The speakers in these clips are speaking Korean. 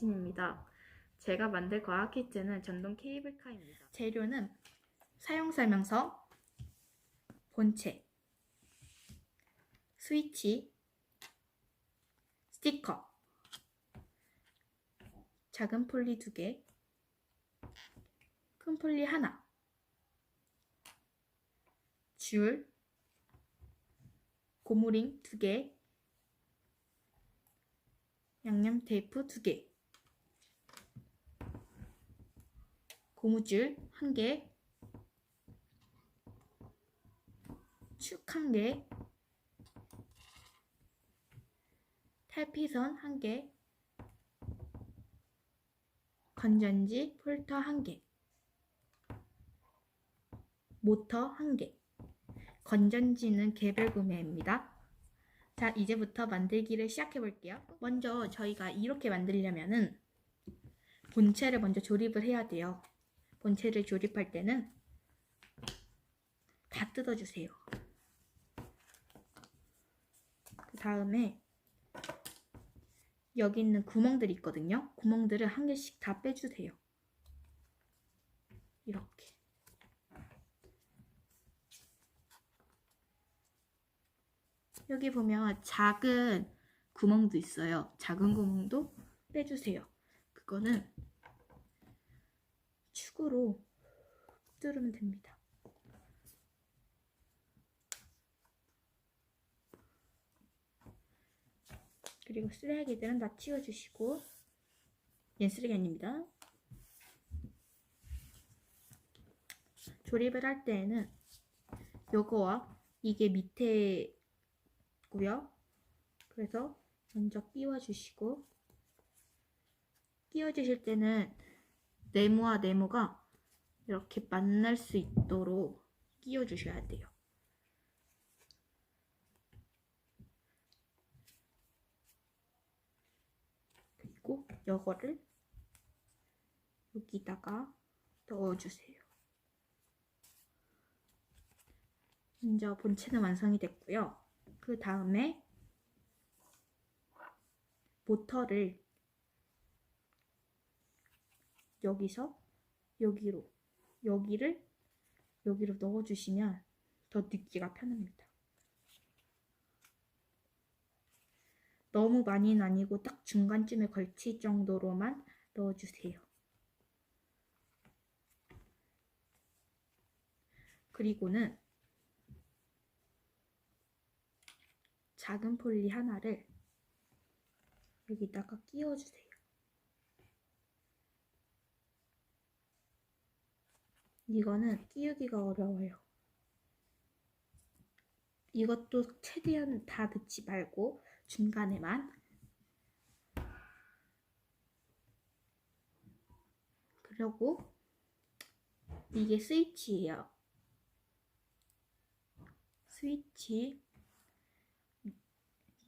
이신입니다. 제가 만들 과학 키트는 전동 케이블카입니다. 재료는 사용 설명서, 본체, 스위치, 스티커, 작은 폴리 두 개, 큰 폴리 하나, 줄, 고무링 두 개, 양념 테이프 두 개, 고무줄 한 개, 축 한 개, 탈피선 한 개, 건전지 폴터 한 개, 모터 한 개. 건전지는 개별 구매입니다. 자, 이제부터 만들기를 시작해 볼게요. 먼저 저희가 이렇게 만들려면은 본체를 먼저 조립을 해야 돼요. 본체를 조립할 때는 다 뜯어주세요. 그 다음에 여기 있는 구멍들이 있거든요. 구멍들을 한 개씩 다 빼주세요. 이렇게. 여기 보면 작은 구멍도 있어요. 작은 구멍도 빼주세요. 그거는 축으로 뚫으면 됩니다. 그리고 쓰레기들은 다 치워주시고 얘 쓰레기 아닙니다. 조립을 할 때에는 요거와 이게 밑에 고요. 그래서 먼저 끼워주시고 끼워주실 때는 네모와 네모가 이렇게 만날 수 있도록 끼워주셔야 돼요. 그리고 이거를 여기다가 넣어주세요. 먼저 본체는 완성이 됐고요. 그 다음에 모터를 여기서 여기로 여기를 여기로 넣어주시면 더 넣기가 편합니다. 너무 많이는 아니고 딱 중간쯤에 걸칠 정도로만 넣어주세요. 그리고는 작은 폴리 하나를 여기다가 끼워주세요. 이거는 끼우기가 어려워요. 이것도 최대한 다 넣지 말고 중간에만 그리고 이게 스위치예요. 스위치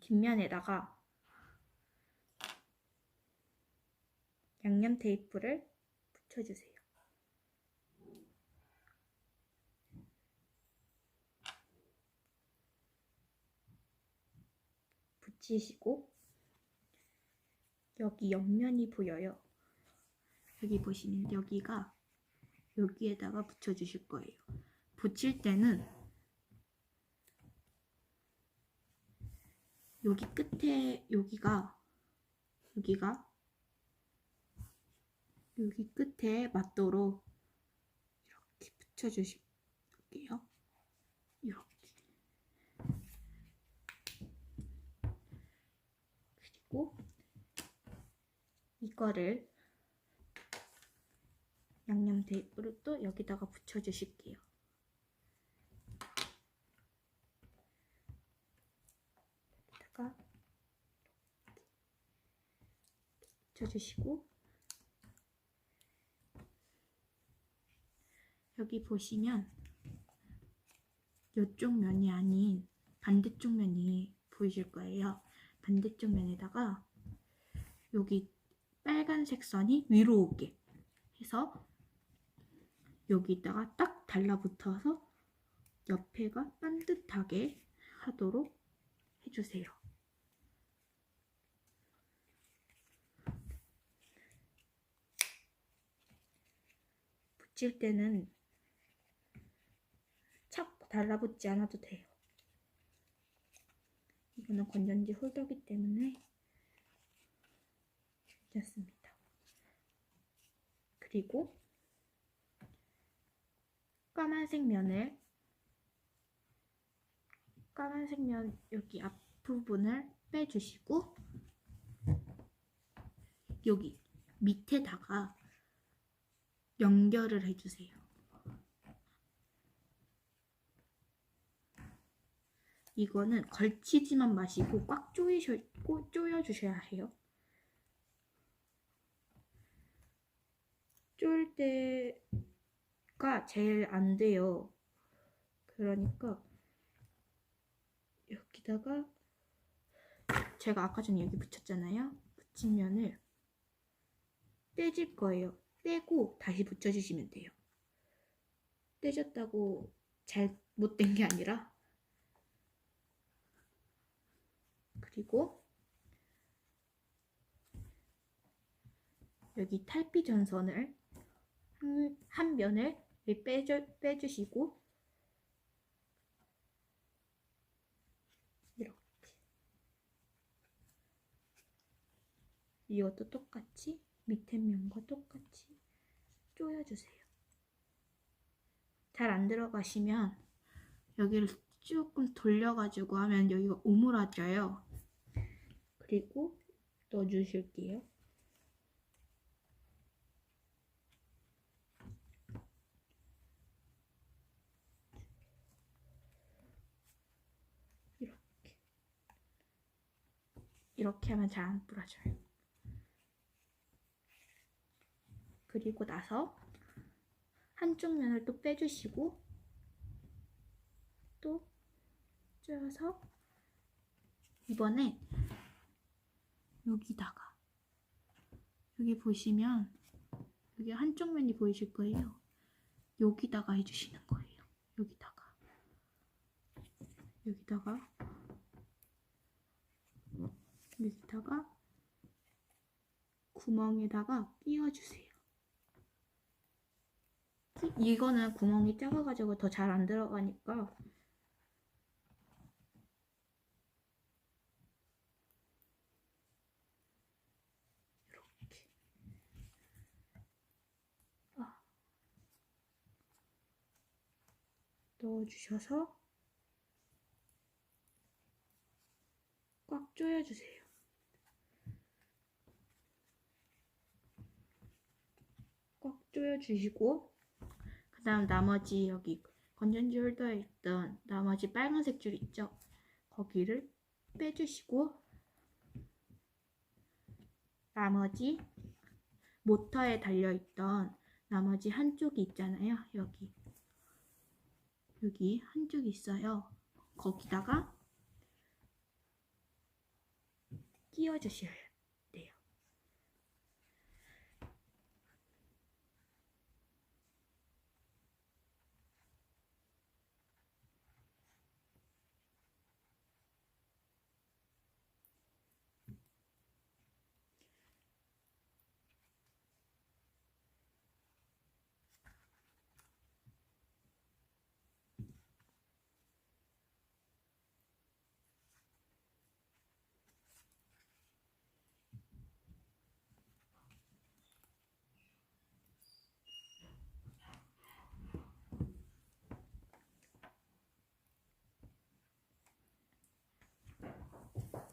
뒷면에다가 양념 테이프를 붙여주세요. 붙이시고 여기 옆면이 보여요. 여기 보시면 여기가 여기에다가 붙여주실 거예요. 붙일 때는 여기 끝에 여기가 여기가 여기 끝에 맞도록 이렇게 붙여주실게요. 이렇게 그리고 이거를 양념 테이프로 또 여기다가 붙여주실게요. 여기다가 붙여주시고 여기 보시면 이쪽 면이 아닌 반대쪽 면이 보이실 거예요. 반대쪽 면에다가 여기 빨간색 선이 위로 오게 해서 여기다가 딱 달라붙어서 옆에가 반듯하게 하도록 해주세요. 붙일 때는 착 달라붙지 않아도 돼요. 이거는 건전지 홀더기 때문에 괜찮습니다. 그리고 까만색 면을 까만색 면 여기 앞부분을 빼주시고 여기 밑에다가 연결을 해주세요. 이거는 걸치지만 마시고 꽉 조이셔, 꼭 조여주셔야 해요. 조일 때가 제일 안 돼요. 그러니까 여기다가 제가 아까 전에 여기 붙였잖아요. 붙인 면을 떼질 거예요. 떼고 다시 붙여주시면 돼요. 떼졌다고 잘 못 된 게 아니라 그리고 여기 탈피 전선을 한, 한 면을 빼줘, 빼주시고 이렇게 이것도 똑같이 밑에 면과 똑같이 조여주세요. 잘 안 들어가시면 여기를 조금 돌려가지고 하면 여기가 오므라져요. 그리고 넣어주실게요. 이렇게 이렇게 하면 잘 안 부러져요. 그리고 나서 한쪽 면을 또 빼주시고 또 쪼여서 이번에 여기다가 여기 보시면 여기 한쪽 면이 보이실 거예요. 여기다가 해주시는 거예요. 여기다가 여기다가 여기다가 구멍에다가 끼워주세요. 이거는 구멍이 작아가지고 더 잘 안 들어가니까 이렇게 아. 넣어주셔서 꽉 조여주세요. 꽉 조여주시고 그 다음 나머지 여기 건전지 홀더에 있던 나머지 빨간색 줄 있죠? 거기를 빼주시고 나머지 모터에 달려있던 나머지 한쪽이 있잖아요. 여기 여기 한쪽이 있어요. 거기다가 끼워주셔야 돼요.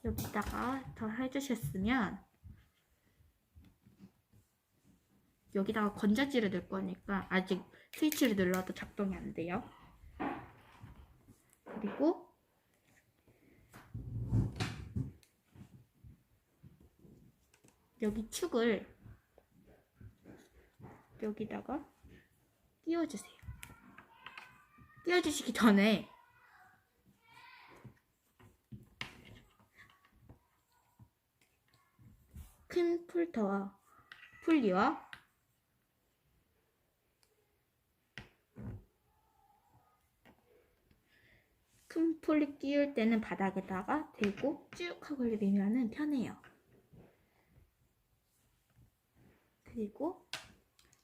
여기다가 더 해주셨으면 여기다가 건전지를 넣을 거니까 아직 스위치를 눌러도 작동이 안 돼요. 그리고 여기 축을 여기다가 끼워주세요. 끼워주시기 전에 큰 풀터와 풀리와 큰 풀리 끼울 때는 바닥에다가 대고 쭉 하고 내면은 편해요. 그리고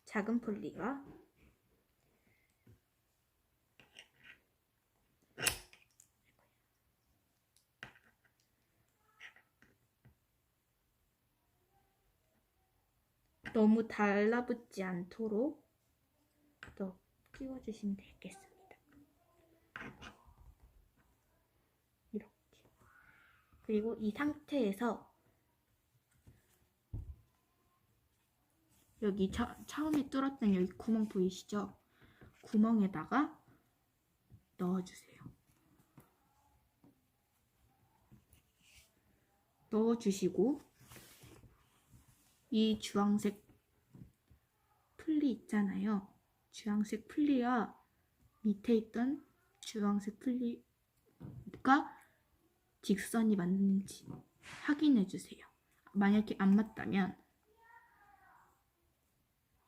작은 풀리와 너무 달라붙지 않도록 또 끼워주시면 되겠습니다. 이렇게. 그리고 이 상태에서 여기 처, 처음에 뚫었던 여기 구멍 보이시죠? 구멍에다가 넣어주세요. 넣어주시고 이 주황색 풀리 있잖아요. 주황색 풀리와 밑에 있던 주황색 풀리가 직선이 맞는지 확인해 주세요. 만약에 안 맞다면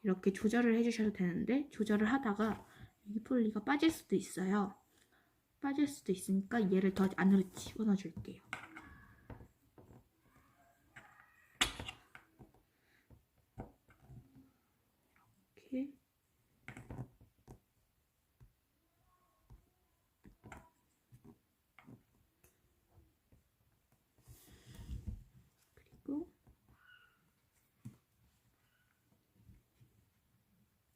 이렇게 조절을 해주셔도 되는데 조절을 하다가 이 풀리가 빠질 수도 있어요. 빠질 수도 있으니까 얘를 더 안으로 집어넣어 줄게요. 이렇게 그리고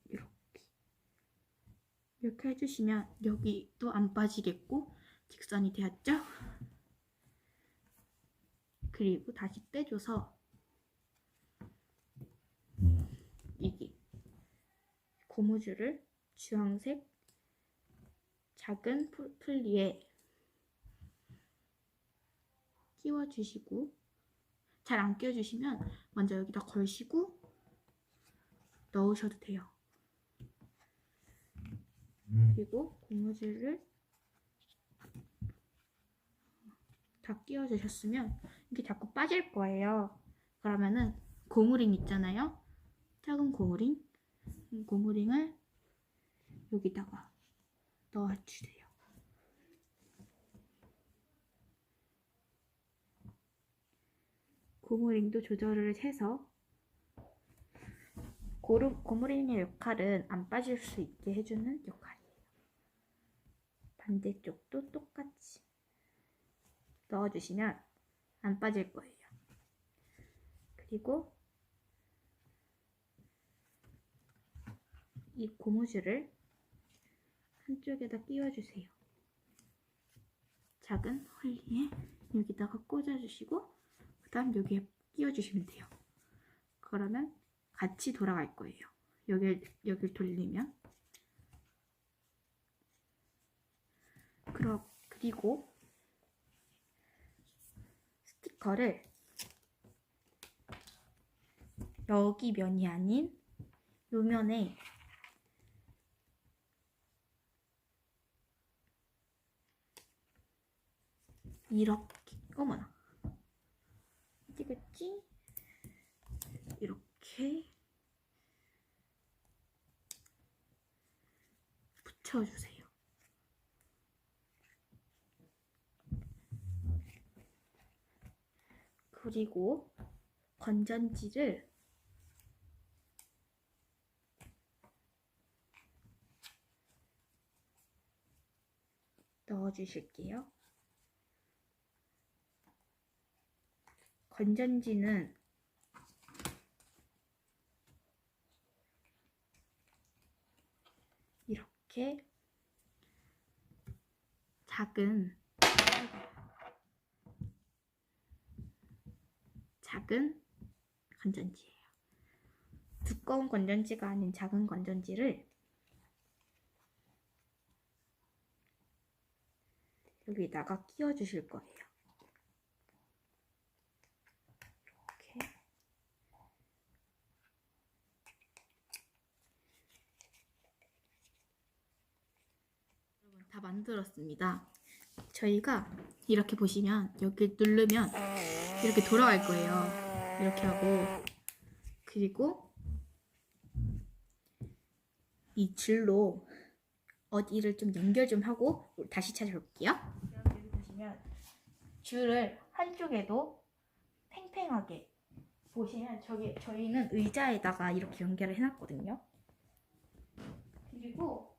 이렇게 이렇게 해주시면 여기 또안 빠지겠고 직선이 되었죠? 그리고 다시 떼줘서 이게 고무줄을 주황색 작은 풀- 풀리에 끼워주시고 잘 안 끼워주시면 먼저 여기다 걸시고 넣으셔도 돼요. 그리고 고무줄을 다 끼워주셨으면 이게 자꾸 빠질 거예요. 그러면은 고무링 있잖아요. 작은 고무링. 이 고무링을 여기다가 넣어주세요. 고무링도 조절을 해서 고무링의 역할은 안 빠질 수 있게 해주는 역할이에요. 반대쪽도 똑같이 넣어주시면 안 빠질 거예요. 그리고 이 고무줄을 한쪽에다 끼워주세요. 작은 홀리에 여기다가 꽂아주시고 그 다음 여기에 끼워주시면 돼요. 그러면 같이 돌아갈 거예요. 여길, 여길 돌리면 그리고 스티커를 여기 면이 아닌 요 면에 이렇게 어머나 찍었지? 이렇게 붙여주세요. 그리고 건전지를 넣어주실게요. 건전지는 이렇게 작은 작은 건전지예요. 두꺼운 건전지가 아닌 작은 건전지를 여기다가 끼워 주실 거예요. 이렇게 여러분 다 만들었습니다. 저희가 이렇게 보시면 여기 누르면 이렇게 돌아갈 거예요. 이렇게 하고 그리고 이 줄로 어디를 좀 연결 좀 하고 다시 찾아볼게요. 보시면 줄을 한쪽에도 팽팽하게 보시면 저기 저희는 의자에다가 이렇게 연결을 해놨거든요. 그리고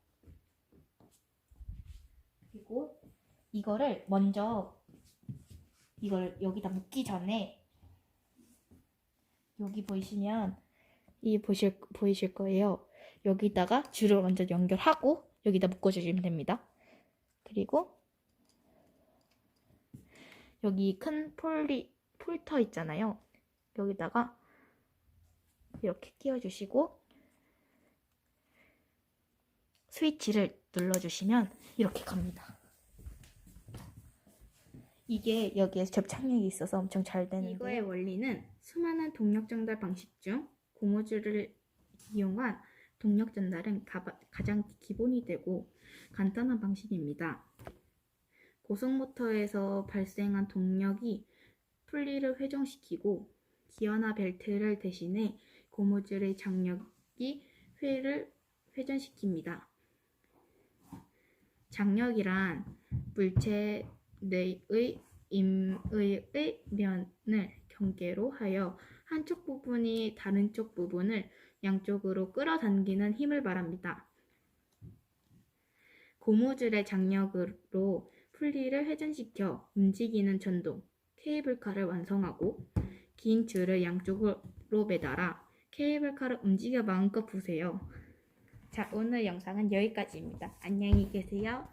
그리고 이거를 먼저 이걸 여기다 묶기 전에 여기 보이시면 이 보실 보이실 거예요. 여기다가 줄을 먼저 연결하고 여기다 묶어주시면 됩니다. 그리고 여기 큰 폴리 폴터 있잖아요. 여기다가 이렇게 끼워주시고 스위치를 눌러주시면 이렇게 갑니다. 이게 여기에 접착력이 있어서 엄청 잘 되는데 이거의 원리는 수많은 동력 전달 방식 중 고무줄을 이용한 동력 전달은 가, 가장 기본이 되고 간단한 방식입니다. 고속모터에서 발생한 동력이 풀리를 회전시키고 기어나 벨트를 대신해 고무줄의 장력이 회를 회전시킵니다. 장력이란 물체 내의 임의의 면을 경계로 하여 한쪽 부분이 다른 쪽 부분을 양쪽으로 끌어당기는 힘을 말합니다. 고무줄의 장력으로 풀리를 회전시켜 움직이는 전동 케이블카를 완성하고 긴 줄을 양쪽으로 매달아 케이블카를 움직여 마음껏 부세요. 자, 오늘 영상은 여기까지입니다. 안녕히 계세요.